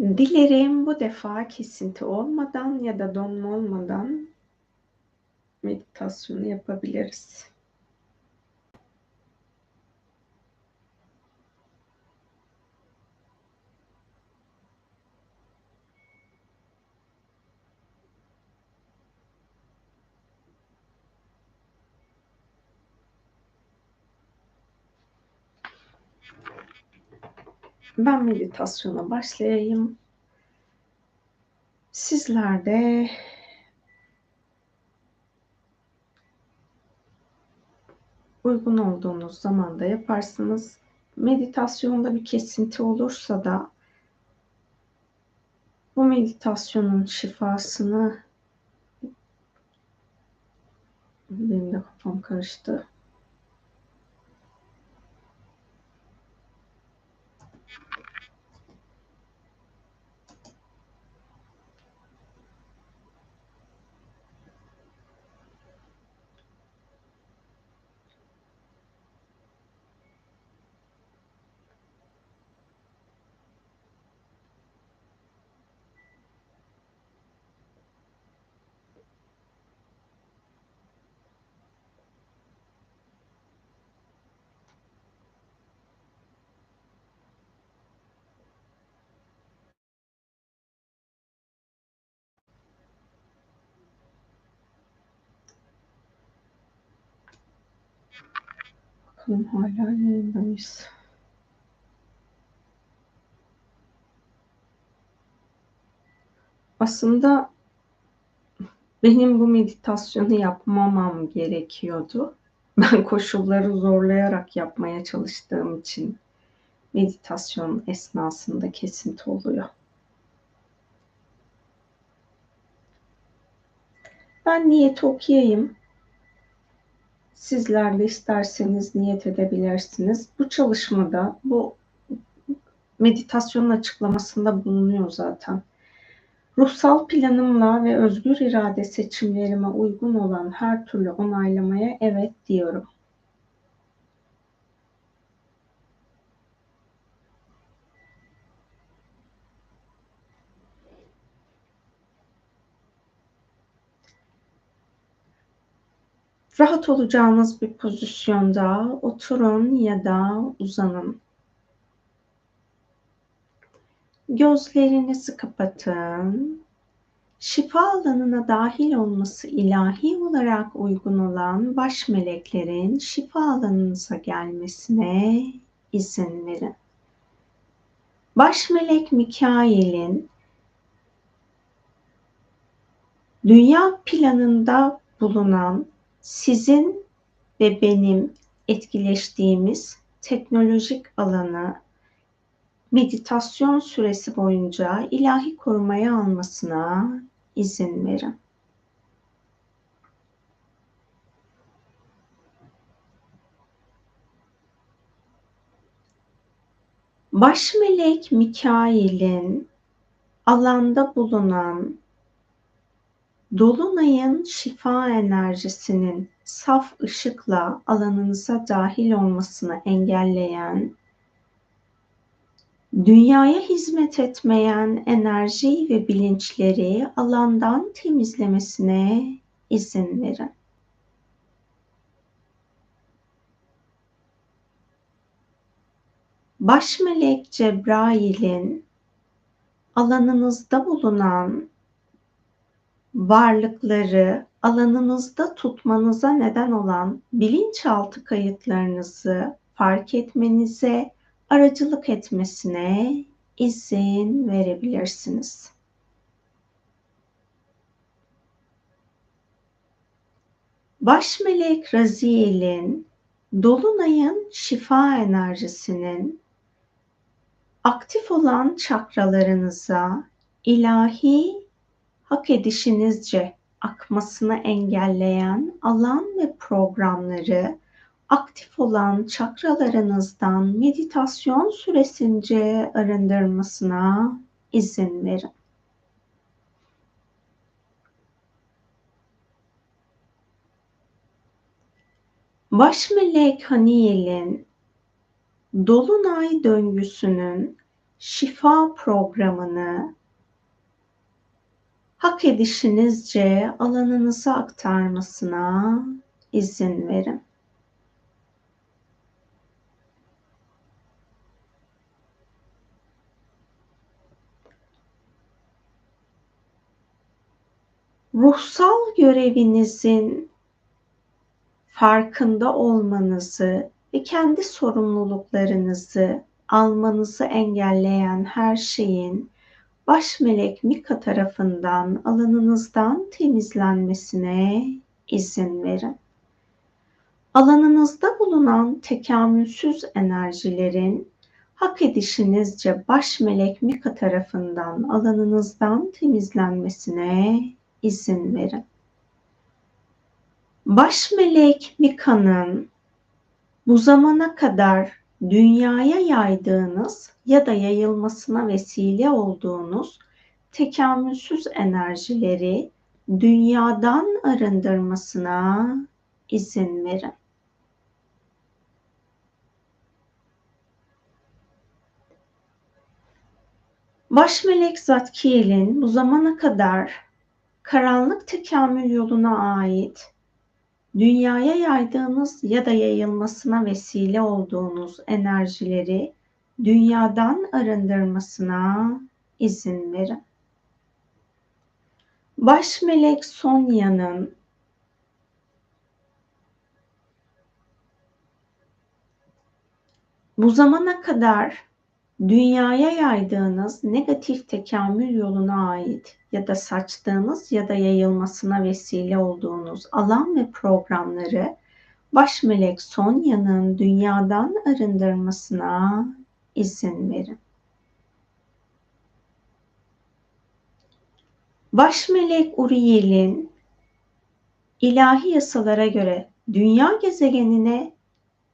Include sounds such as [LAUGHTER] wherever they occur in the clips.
Dilerim bu defa kesinti olmadan ya da donma olmadan meditasyonu yapabiliriz. Ben meditasyona başlayayım. Sizler de uygun olduğunuz zamanda yaparsınız. Meditasyonda bir kesinti olursa da bu meditasyonun şifasını benim de kafam karıştı. Bakalım hala yayında mıyız? Aslında benim bu meditasyonu yapmamam gerekiyordu. Ben koşulları zorlayarak yapmaya çalıştığım için meditasyon esnasında kesinti oluyor. Ben niyeti okuyayım. Sizler de isterseniz niyet edebilirsiniz. Bu çalışmada bu meditasyonun açıklamasında bulunuyor zaten. Ruhsal planımla ve özgür irade seçimlerime uygun olan her türlü onaylamaya evet diyorum. Rahat olacağınız bir pozisyonda oturun ya da uzanın. Gözlerinizi kapatın. Şifa alanına dahil olması ilahi olarak uygun olan baş meleklerin şifa alanınıza gelmesine izin verin. Baş melek Mikail'in dünya planında bulunan sizin ve benim etkileştiğimiz teknolojik alanı meditasyon süresi boyunca ilahi korumaya almasına izin verin. Baş melek Mikail'in alanda bulunan Dolunayın şifa enerjisinin saf ışıkla alanınıza dahil olmasını engelleyen, dünyaya hizmet etmeyen enerji ve bilinçleri alandan temizlemesine izin verin. Baş melek Cebrail'in alanınızda bulunan varlıkları alanınızda tutmanıza neden olan bilinçaltı kayıtlarınızı fark etmenize aracılık etmesine izin verebilirsiniz. Baş melek Raziel'in dolunayın şifa enerjisinin aktif olan çakralarınıza ilahi hak edişinizce akmasını engelleyen alan ve programları aktif olan çakralarınızdan meditasyon süresince arındırmasına izin verin. Baş melek Haniel'in dolunay döngüsünün şifa programını hak edişinizce alanınıza aktarmasına izin verin. ruhsal görevinizin farkında olmanızı ve kendi sorumluluklarınızı almanızı engelleyen her şeyin baş melek Mika tarafından alanınızdan temizlenmesine izin verin. Alanınızda bulunan tekamülsüz enerjilerin hak edişinizce baş melek Mika tarafından alanınızdan temizlenmesine izin verin. Baş melek Mika'nın bu zamana kadar dünyaya yaydığınız ya da yayılmasına vesile olduğunuz tekamülsüz enerjileri dünyadan arındırmasına izin verin. Baş melek Zatkiel'in bu zamana kadar karanlık tekamül yoluna ait dünyaya yaydığınız ya da yayılmasına vesile olduğunuz enerjileri dünyadan arındırmasına izin verin. Baş melek Sonya'nın bu zamana kadar dünyaya yaydığınız negatif tekamül yoluna ait ya da saçtığınız ya da yayılmasına vesile olduğunuz alan ve programları baş melek Sonya'nın dünyadan arındırmasına izin verin. Baş melek Uriel'in ilahi yasalara göre dünya gezegenine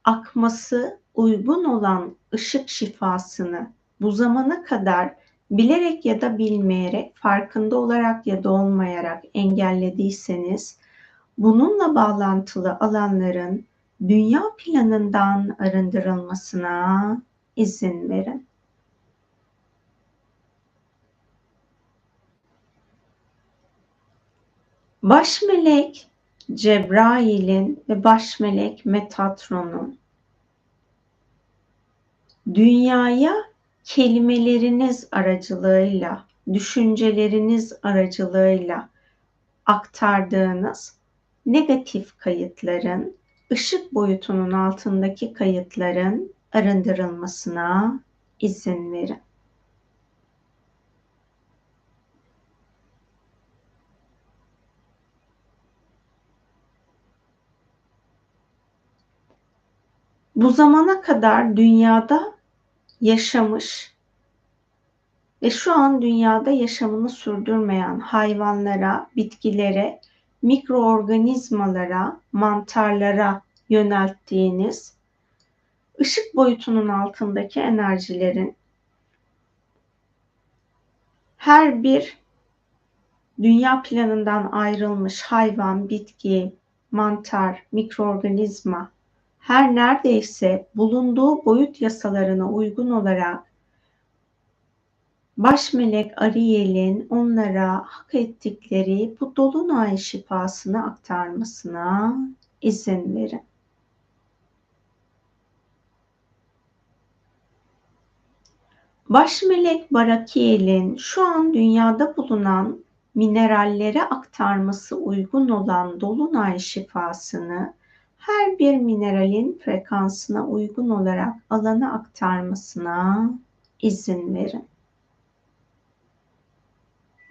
akması uygun olan ışık şifasını bu zamana kadar bilerek ya da bilmeyerek, farkında olarak ya da olmayarak engellediyseniz, bununla bağlantılı alanların dünya planından arındırılmasına izin verin. Baş melek Cebrail'in ve baş melek Metatron'un dünyaya kelimeleriniz aracılığıyla, düşünceleriniz aracılığıyla aktardığınız negatif kayıtların, ışık boyutunun altındaki kayıtların arındırılmasına izin verin. Bu zamana kadar dünyada yaşamış ve şu an dünyada yaşamını sürdürmeyen hayvanlara, bitkilere, mikroorganizmalara, mantarlara yönelttiğiniz ışık boyutunun altındaki enerjilerin her bir dünya planından ayrılmış hayvan, bitki, mantar, mikroorganizma her neredeyse bulunduğu boyut yasalarına uygun olarak baş melek Ariel'in onlara hak ettikleri bu dolunay şifasını aktarmasına izin verin. Baş melek Barakiel'in şu an dünyada bulunan minerallere aktarması uygun olan dolunay şifasını her bir mineralin frekansına uygun olarak alana aktarmasına izin verin.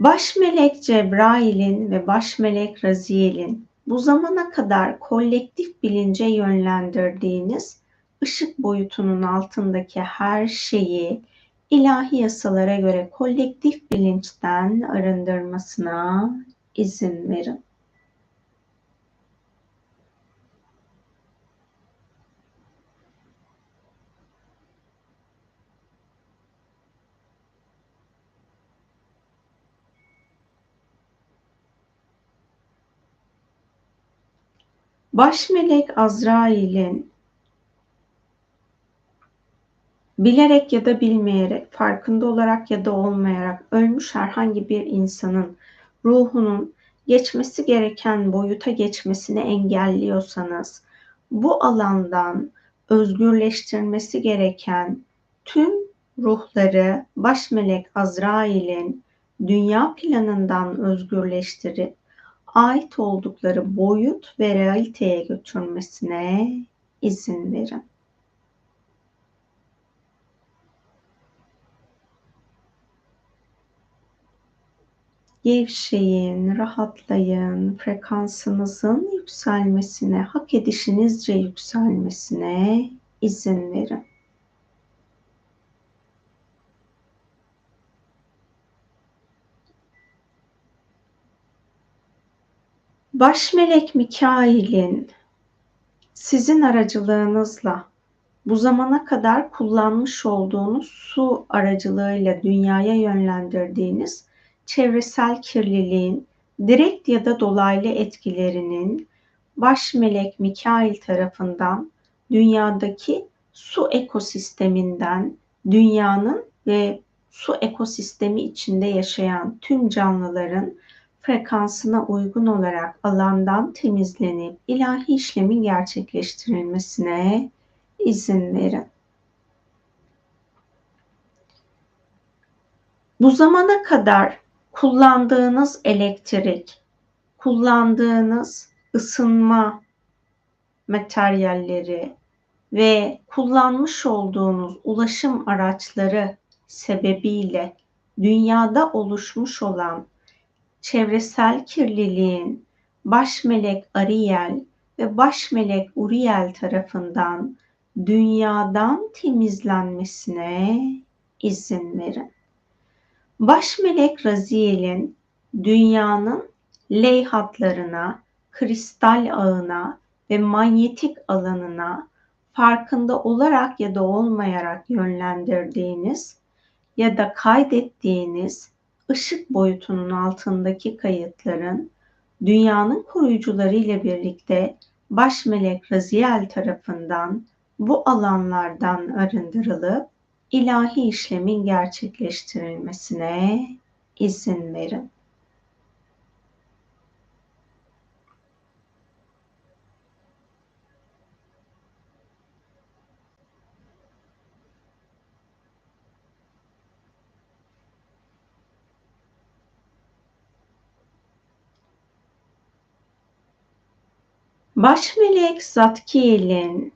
Baş melek Cebrail'in ve baş melek Raziel'in bu zamana kadar kolektif bilince yönlendirdiğiniz ışık boyutunun altındaki her şeyi ilahi yasalara göre kolektif bilinçten arındırmasına izin verin. Baş melek Azrail'in bilerek ya da bilmeyerek, farkında olarak ya da olmayarak ölmüş herhangi bir insanın ruhunun geçmesi gereken boyuta geçmesini engelliyorsanız, bu alandan özgürleştirmesi gereken tüm ruhları baş melek Azrail'in dünya planından özgürleştirip ait oldukları boyut ve realiteye götürmesine izin verin. Gevşeyin, rahatlayın, frekansınızın yükselmesine, hak edişinizce yükselmesine izin verin. Baş melek Mikail'in sizin aracılığınızla bu zamana kadar kullanmış olduğunuz su aracılığıyla dünyaya yönlendirdiğiniz çevresel kirliliğin direkt ya da dolaylı etkilerinin baş melek Mikail tarafından dünyadaki su ekosisteminden dünyanın ve su ekosistemi içinde yaşayan tüm canlıların frekansına uygun olarak alandan temizlenip ilahi işlemin gerçekleştirilmesine izin verin. Bu zamana kadar kullandığınız elektrik, kullandığınız ısınma materyalleri ve kullanmış olduğunuz ulaşım araçları sebebiyle dünyada oluşmuş olan çevresel kirliliğin baş melek Ariel ve baş melek Uriel tarafından dünyadan temizlenmesine izin verin. Baş melek Raziel'in dünyanın leyhatlarına, kristal ağına ve manyetik alanına farkında olarak ya da olmayarak yönlendirdiğiniz ya da kaydettiğiniz ışık boyutunun altındaki kayıtların dünyanın koruyucuları ile birlikte baş melek Raziel tarafından bu alanlardan arındırılıp ilahi işlemin gerçekleştirilmesine izin verin. Baş melek Zatkiel'in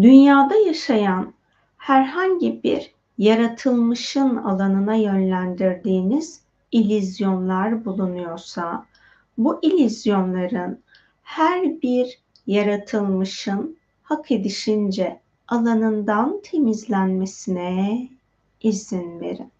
dünyada yaşayan herhangi bir yaratılmışın alanına yönlendirdiğiniz ilizyonlar bulunuyorsa bu ilizyonların her bir yaratılmışın hak edişince alanından temizlenmesine izin verin.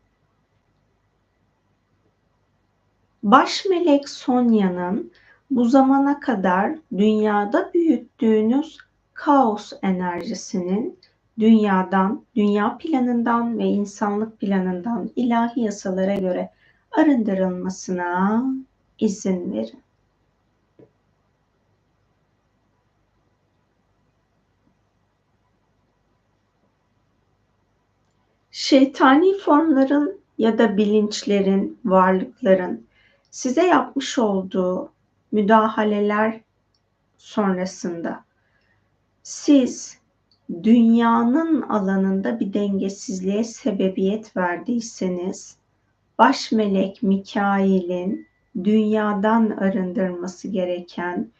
Baş melek Sonya'nın bu zamana kadar dünyada büyüttüğünüz kaos enerjisinin dünyadan, dünya planından ve insanlık planından ilahi yasalara göre arındırılmasına izin verin. Şeytani formların ya da bilinçlerin, varlıkların size yapmış olduğu müdahaleler sonrasında siz dünyanın alanında bir dengesizliğe sebebiyet verdiyseniz baş melek Mikail'in dünyadan arındırması gereken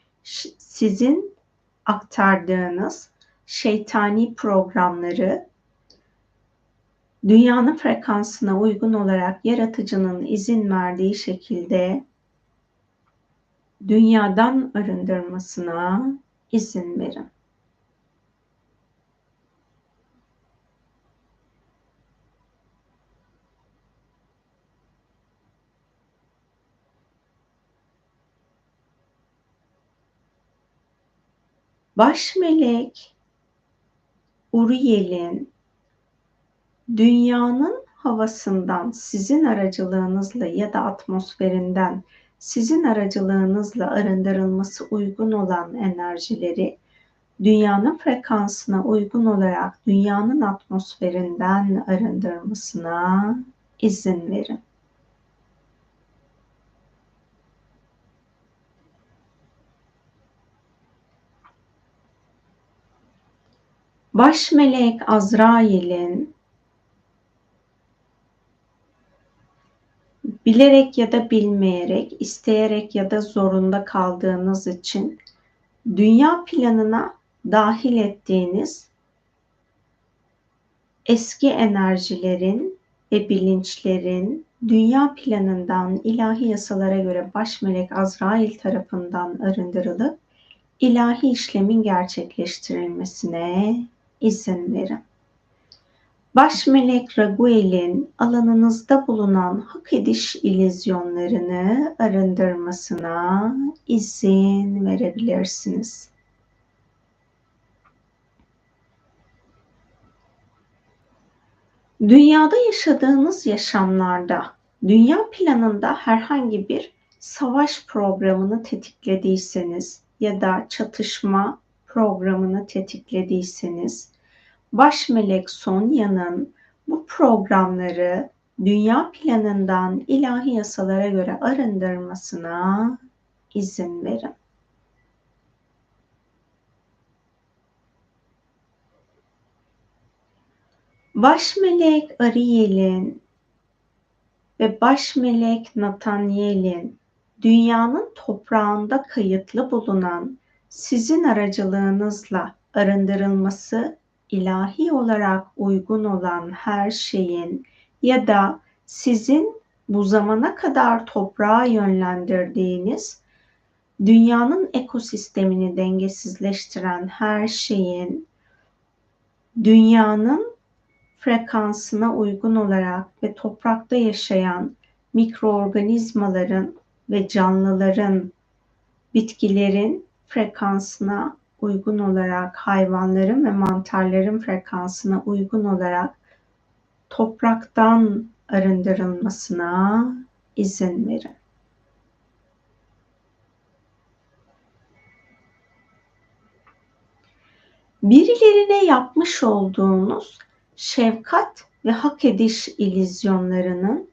sizin aktardığınız şeytani programları dünyanın frekansına uygun olarak yaratıcının izin verdiği şekilde dünyadan arındırmasına izin verin. Baş melek Uriel'in dünyanın havasından sizin aracılığınızla ya da atmosferinden sizin aracılığınızla arındırılması uygun olan enerjileri dünyanın frekansına uygun olarak dünyanın atmosferinden arındırmasına izin verin. Baş melek Azrail'in bilerek ya da bilmeyerek, isteyerek ya da zorunda kaldığınız için dünya planına dahil ettiğiniz eski enerjilerin ve bilinçlerin dünya planından ilahi yasalara göre baş melek Azrail tarafından arındırılıp ilahi işlemin gerçekleştirilmesine izin verin. Baş melek Raguel'in alanınızda bulunan hak ediş ilizyonlarını arındırmasına izin verebilirsiniz. Dünyada yaşadığınız yaşamlarda, dünya planında herhangi bir savaş programını tetiklediyseniz ya da çatışma programını tetiklediyseniz, baş melek Sonya'nın bu programları dünya planından ilahi yasalara göre arındırmasına izin verin. Baş melek Ariel'in ve baş melek Nathaniel'in dünyanın toprağında kayıtlı bulunan sizin aracılığınızla arındırılması ilahi olarak uygun olan her şeyin ya da sizin bu zamana kadar toprağa yönlendirdiğiniz dünyanın ekosistemini dengesizleştiren her şeyin dünyanın frekansına uygun olarak ve toprakta yaşayan mikroorganizmaların ve canlıların, bitkilerin frekansına uygun olarak, hayvanların ve mantarların frekansına uygun olarak topraktan arındırılmasına izin verin. Birilerine yapmış olduğunuz şefkat ve hak ediş ilizyonlarının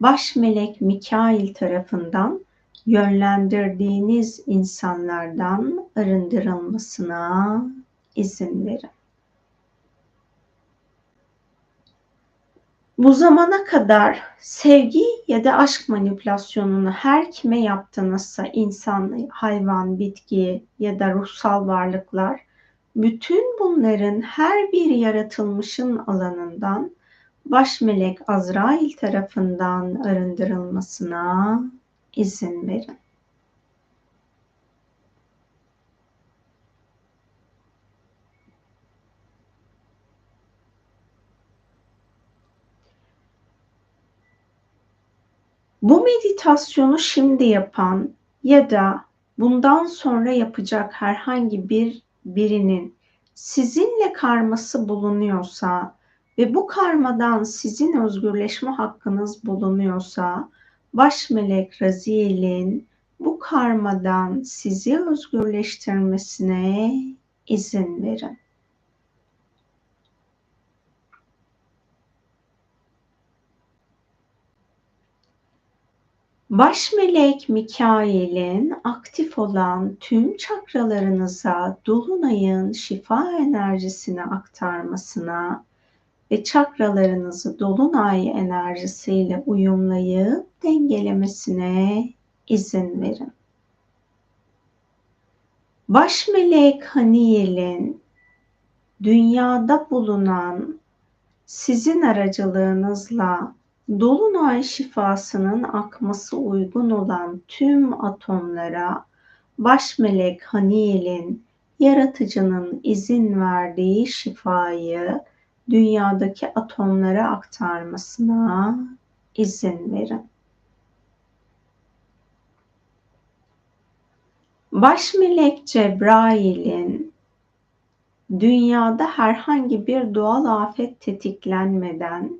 baş melek Mikail tarafından yönlendirdiğiniz insanlardan arındırılmasına izin verin. Bu zamana kadar sevgi ya da aşk manipülasyonunu her kime yaptınızsa insan, hayvan, bitki ya da ruhsal varlıklar bütün bunların her bir yaratılmışın alanından baş melek Azrail tarafından arındırılmasına izin verin. Bu meditasyonu şimdi yapan ya da bundan sonra yapacak herhangi bir birinin sizinle karması bulunuyorsa ve bu karmadan sizin özgürleşme hakkınız bulunuyorsa baş melek Raziel'in bu karmadan sizi özgürleştirmesine izin verin. Baş melek Mikail'in aktif olan tüm çakralarınıza dolunayın şifa enerjisini aktarmasına ve çakralarınızı dolunay enerjisiyle uyumlayıp dengelemesine izin verin. Baş melek Haniel'in dünyada bulunan sizin aracılığınızla dolunay şifasının akması uygun olan tüm atomlara baş melek Haniel'in yaratıcının izin verdiği şifayı dünyadaki atomlara aktarmasına izin verin. Baş melek Cebrail'in dünyada herhangi bir doğal afet tetiklenmeden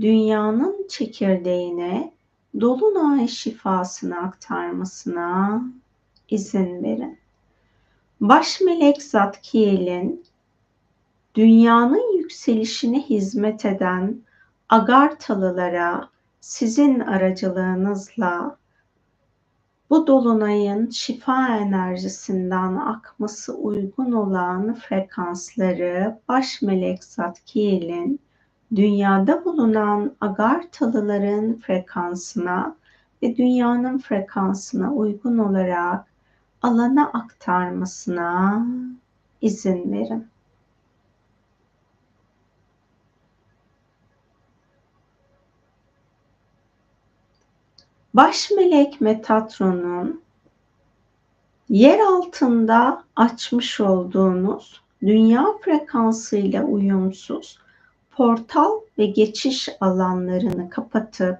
dünyanın çekirdeğine dolunay şifasını aktarmasına izin verin. Baş melek Zatkiel'in dünyanın yükselişine hizmet eden Agartalılara sizin aracılığınızla bu dolunayın şifa enerjisinden akması uygun olan frekansları baş melek Zatkiel'in dünyada bulunan Agartalıların frekansına ve dünyanın frekansına uygun olarak alana aktarmasına izin verin. Baş melek Metatron'un yer altında açmış olduğunuz dünya frekansıyla uyumsuz portal ve geçiş alanlarını kapatıp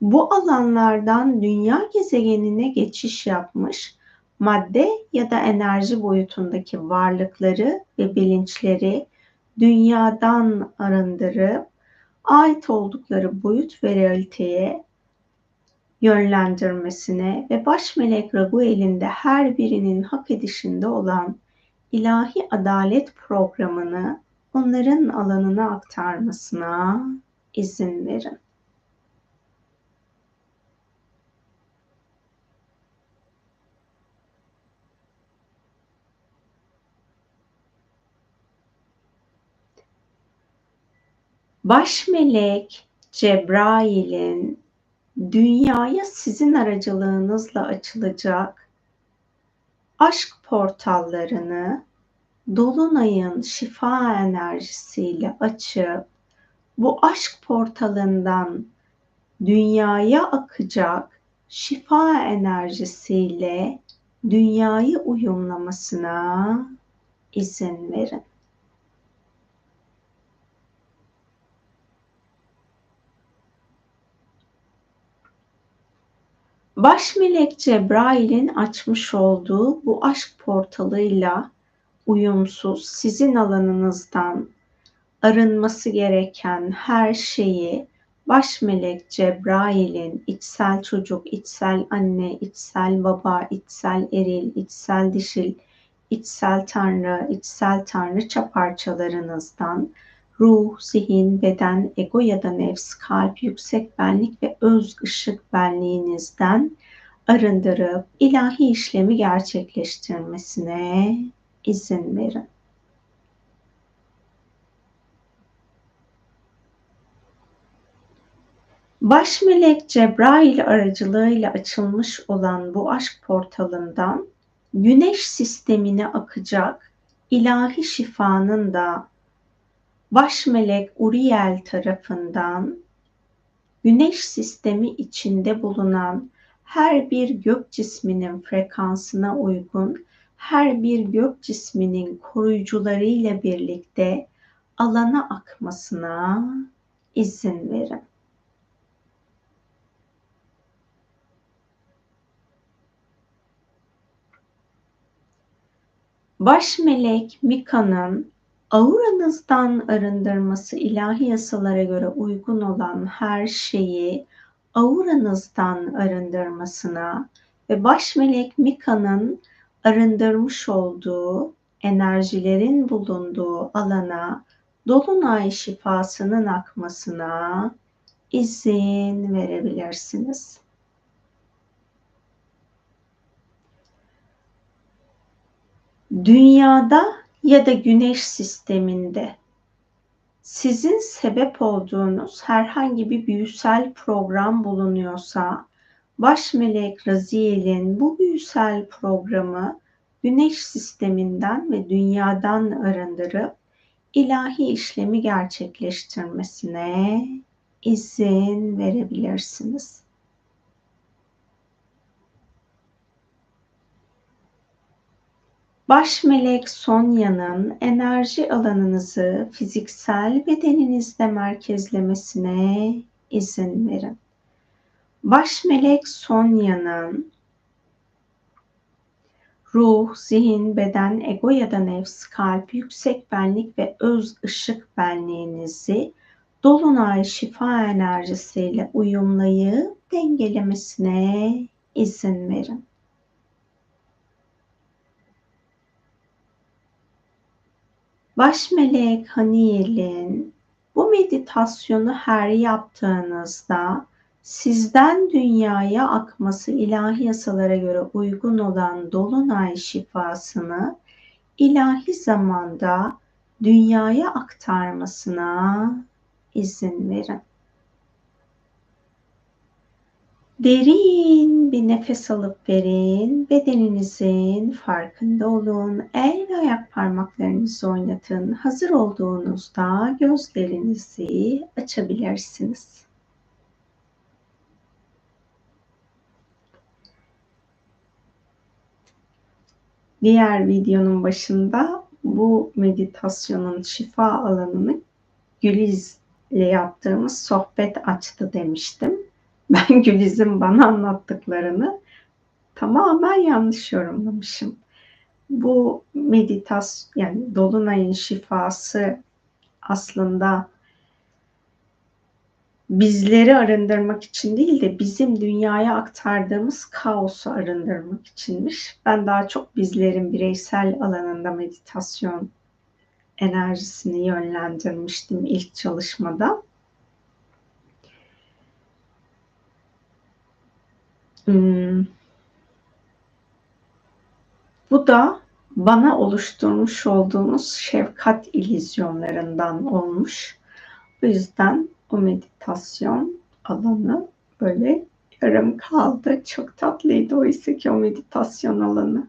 bu alanlardan dünya gezegenine geçiş yapmış madde ya da enerji boyutundaki varlıkları ve bilinçleri dünyadan arındırıp ait oldukları boyut ve realiteye yönlendirmesine ve baş melek Raguel'in de her birinin hak edişinde olan ilahi adalet programını onların alanına aktarmasına izin verin. Baş melek Cebrail'in dünyaya sizin aracılığınızla açılacak aşk portallarını dolunayın şifa enerjisiyle açıp bu aşk portalından dünyaya akacak şifa enerjisiyle dünyayı uyumlamasına izin verin. Baş melek Cebrail'in açmış olduğu bu aşk portalıyla uyumsuz sizin alanınızdan arınması gereken her şeyi baş melek Cebrail'in içsel çocuk, içsel anne, içsel baba, içsel eril, içsel dişil, içsel tanrı, içsel tanrıça parçalarınızdan ruh, zihin, beden, ego ya da nefs, kalp, yüksek benlik ve öz ışık benliğinizden arındırıp ilahi işlemi gerçekleştirmesine izin verin. Baş melek Cebrail aracılığıyla açılmış olan bu aşk portalından güneş sistemine akacak ilahi şifanın da baş melek Uriel tarafından güneş sistemi içinde bulunan her bir gök cisminin frekansına uygun her bir gök cisminin koruyucuları ile birlikte alana akmasına izin verin. Baş melek Mika'nın auranızdan arındırması ilahi yasalara göre uygun olan her şeyi auranızdan arındırmasına ve baş melek Mika'nın arındırmış olduğu enerjilerin bulunduğu alana dolunay şifasının akmasına izin verebilirsiniz. Dünyada ya da güneş sisteminde sizin sebep olduğunuz herhangi bir büyüsel program bulunuyorsa baş melek Raziel'in bu büyüsel programı güneş sisteminden ve dünyadan arındırıp ilahi işlemi gerçekleştirmesine izin verebilirsiniz. Baş melek Sonya'nın enerji alanınızı fiziksel bedeninizde merkezlemesine izin verin. Baş melek Sonya'nın ruh, zihin, beden, ego ya da nefs, kalp, yüksek benlik ve öz ışık benliğinizi dolunay şifa enerjisiyle uyumlayıp dengelemesine izin verin. Baş melek Haniyel'in bu meditasyonu her yaptığınızda sizden dünyaya akması ilahi yasalara göre uygun olan dolunay şifasını ilahi zamanda dünyaya aktarmasına izin verin. Derin bir nefes alıp verin. Bedeninizin farkında olun. El ve ayak parmaklarınızı oynatın. Hazır olduğunuzda gözlerinizi açabilirsiniz. Diğer videonun başında bu meditasyonun şifa alanını Güliz ile yaptığımız sohbet açtı demiştim. [LAUGHS] Ben Güliz'in bana anlattıklarını tamamen yanlış yorumlamışım. Bu meditasyon yani dolunayın şifası aslında bizleri arındırmak için değil de bizim dünyaya aktardığımız kaosu arındırmak içinmiş. Ben daha çok bizlerin bireysel alanında meditasyon enerjisini yönlendirmiştim ilk çalışmada. Hmm. Bu da bana oluşturmuş olduğunuz şefkat ilizyonlarından olmuş. O yüzden o meditasyon alanı böyle yarım kaldı. Çok tatlıydı oysa ki o meditasyon alanı.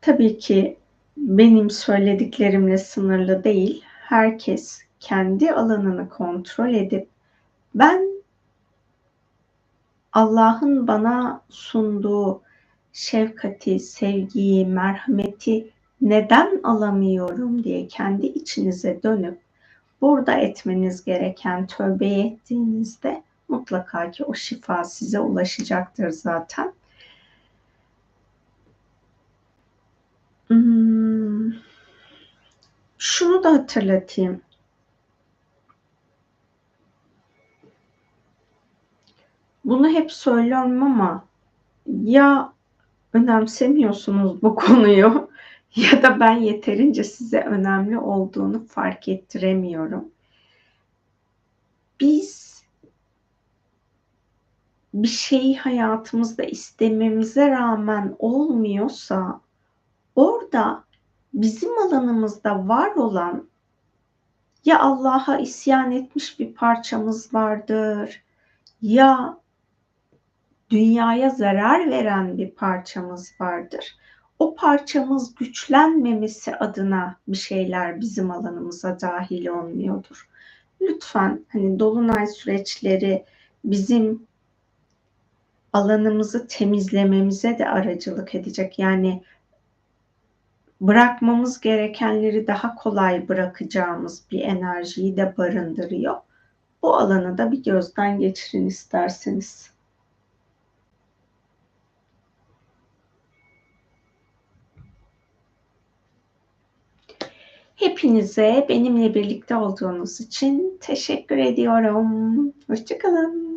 Tabii ki benim söylediklerimle sınırlı değil. Herkes kendi alanını kontrol edip ben Allah'ın bana sunduğu şefkati, sevgiyi, merhameti neden alamıyorum diye kendi içinize dönüp burada etmeniz gereken tövbe ettiğinizde mutlaka ki o şifa size ulaşacaktır zaten. Hmm. Şunu da hatırlatayım. Bunu hep söylüyorum ama ya önemsemiyorsunuz bu konuyu [LAUGHS] ya da ben yeterince size önemli olduğunu fark ettiremiyorum. Biz bir şeyi hayatımızda istememize rağmen olmuyorsa orada bizim alanımızda var olan ya Allah'a isyan etmiş bir parçamız vardır ya dünyaya zarar veren bir parçamız vardır. O parçamız güçlenmemesi adına bir şeyler bizim alanımıza dahil olmuyordur. Lütfen hani dolunay süreçleri bizim alanımızı temizlememize de aracılık edecek. Yani bırakmamız gerekenleri daha kolay bırakacağımız bir enerjiyi de barındırıyor. Bu alanı da bir gözden geçirin isterseniz. Hepinize benimle birlikte olduğunuz için teşekkür ediyorum. Hoşçakalın.